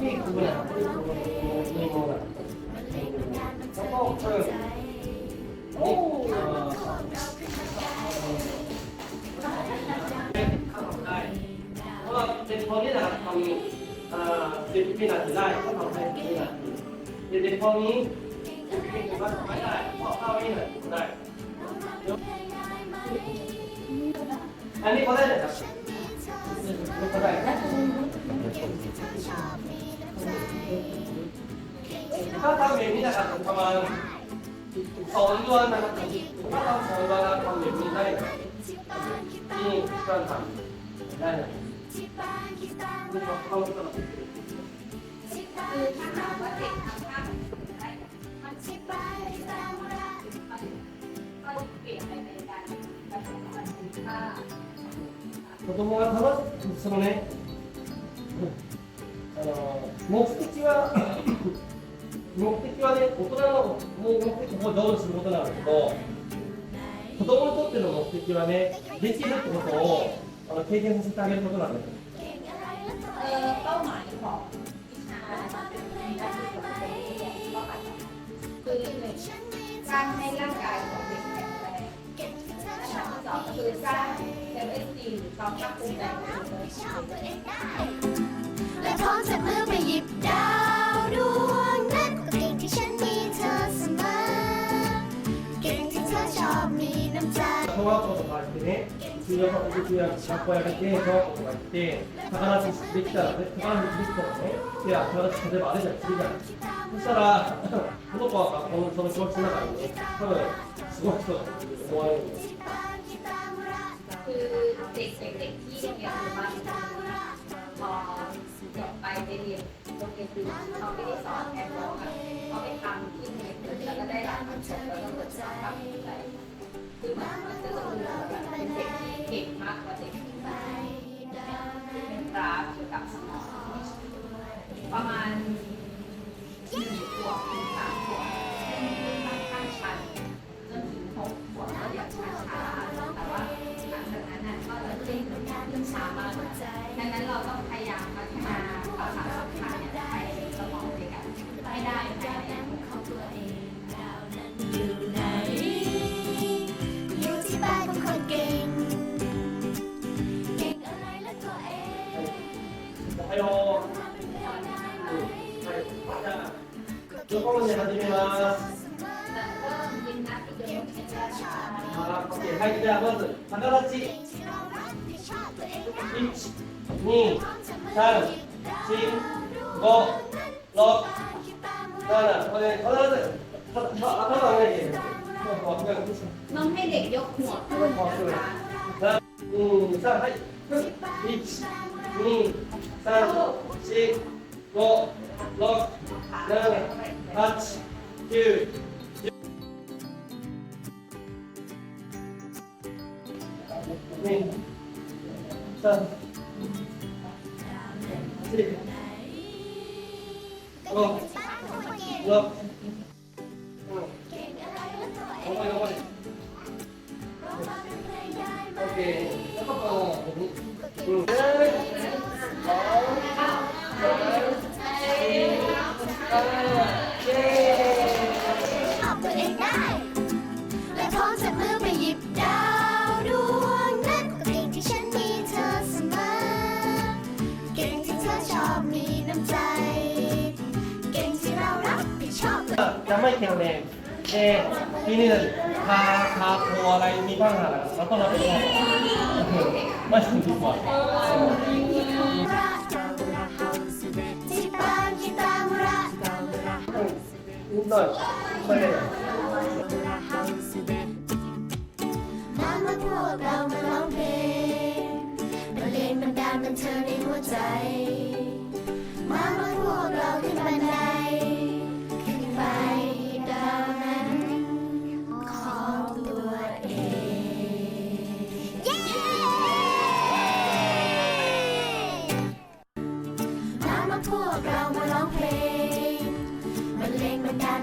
ที่คือเนี่ยที่คือมีโมแบบแล้วก็เออนี่อ่อได้เพราะว่าเป็นคนที่นะครับทำเอ่อสิบวินาทีได้ก็ทำให้สิบวินาทีเด็กๆพวกนี้ถือว่าไม่ได้พอเข้านี่แหละได้อันนี้เขาได้เลยครับเขาได้ ถ้าทำอย่างนี้นะครับประมาณสองเดือนนะครับถ้าทำสองเดือนทำอย่างนี้ได้ที่เพื่อนทำได้เลยนี่เขาเข้าตลอด คือถ้าถามว่าเด็กทำท่าแบบนี้ได้มันชิบายก็เปลี่ยนไปเป็นการแบบท่า 子供が楽しそのね あの目的は目的はね大人の目的をどうすることなんだけど子供にとっての目的はねできるってことをあの経験させてあげることなんだよ เออเป้าหมายของวิชาคือหนึ่งสร้างให้ร่างกายของเด็กแข็งแรงและอันที่สองก็คือสร้างเซลล์เอสตีหรือความภาคภูมิใจในตัวเอง และพร้อมจับมือไปหยิบดาวดวงนั้นก็เก่งที่ฉันมีเธอเสมอ เก่งที่เธอชอบมีน้ำใจ 평화도 봤을 때 주여서 우리가 잡고 약간 떼서 오고 갈때 다가나서 스피커 다가나서 스피커 야 다가나서 제대로 말을 잘 들리잖아 햇살아 한국과 가까운 서로 쭉 지나가고 하면 수고했어 뭐하는 거 คือเด็กๆที่โรงเรียนหมู่บ้านพอ ไปเรียนโรงเรียนคือเขาไม่ได้สอนแค่ร้องอะเขาไปทำที่โรงเรียนแล้วก็ได้รับผลสมแล้วก็เกิดความภาคภูมิใจคือมันมันจะต้ おはよう。はい、じゃあ、横文字始めます。 แต่เริ่มยิมนาสติกเยอะเป็นช้า あー、オッケーはい、じゃあ、まず、逆立ち。一、二、三、四、五、六、七、これ、必ず、たた頭上に。もう、もう、もう、 ๆน้องให้เด็กยกหัวขึ้นนะคะ うん、さあ、はい。一、 二、三、四、五、六、七、八、九、十。二、三、四、五、六、うん。頑張れ、 แข็งแรงแต่ที่นี่คาคาโคอะไรมีบ้างอะเราต้องรับผิดชอบไม่ถึงดีกว่าที่บ้านกีตามุระนิดหน่อยไม่ได้มาเมื่อพวกเรามาร้องเพลงบรรเลงบรรดาลบันเทิงในหัวใจ